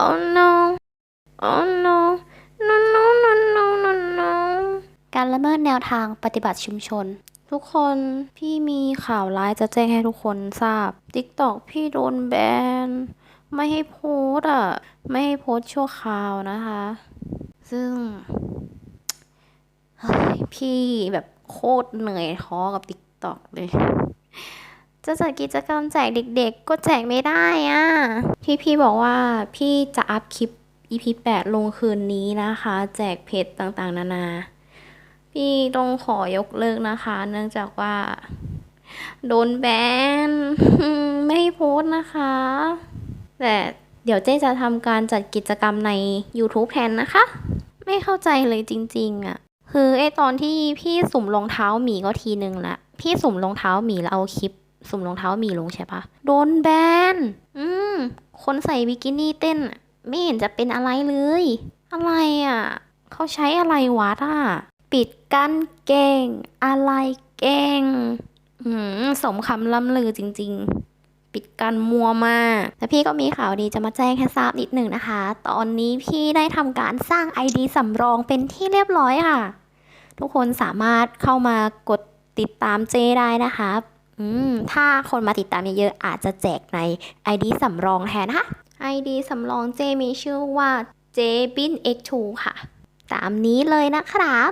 oh no oh no no no no no no no การละเมิดแนวทางปฏิบัติชุมชน ทุกคนพี่มีข่าวร้ายจะแจ้งให้ทุกคนทราบ TikTok พี่โดนแบน ไม่ให้โพสอะไม่ให้โพสชั่วคราวนะคะ ซึ่งพี่แบบโคตรเหนื่อยท้อกับ TikTok เลย จะจัดกิจกรรมแจกเด็กๆ ก็แจกไม่ได้อะที่พี่บอกว่าพี่จะอัพคลิป EP 8 ลงคืนนี้นะคะ แจกเพจต่างๆ นานา พี่ต้องขอยกเลิกนะคะ เนื่องจากว่า โดนแบน ไม่ให้โพสนะคะ แต่เดี๋ยวเจ๊จะทำการจัดกิจกรรมใน YouTube แทนนะคะ ไม่เข้าใจเลยจริง ๆอะ คือไอตอนที่พี่สุ่มรองเท้าหมีก็ทีนึงละ พี่สุ่มรองเท้าหมีแล้วเอาคลิป สุ่มรองเท้ามีลงใช่ปะโดนแบน อืม คนใส่บิกินี่เต้น ไม่เห็นจะเป็นอะไรเลย อะไรอะ เขาใช้อะไรวัดอะ ปิดกั้นเก่ง อะไรเก่ง อืม สมคำล่ำลือจริง ๆปิดกันมัวมากแต่พี่ก็มีข่าวดีจะมาแจ้งให้ทราบนิดหนึ่งนะคะ ตอนนี้พี่ได้ทำการสร้าง ID สำรองเป็นที่เรียบร้อยค่ะ ทุกคนสามารถเข้ามากดติดตามเจได้นะคะ ถ้าคนมาติดตามเยอะๆอาจจะแจกใน ID สำรองแทนนะคะ ID สำรองเจมีชื่อว่า j b i n x2 ค่ะ ตามนี้เลยนะครับ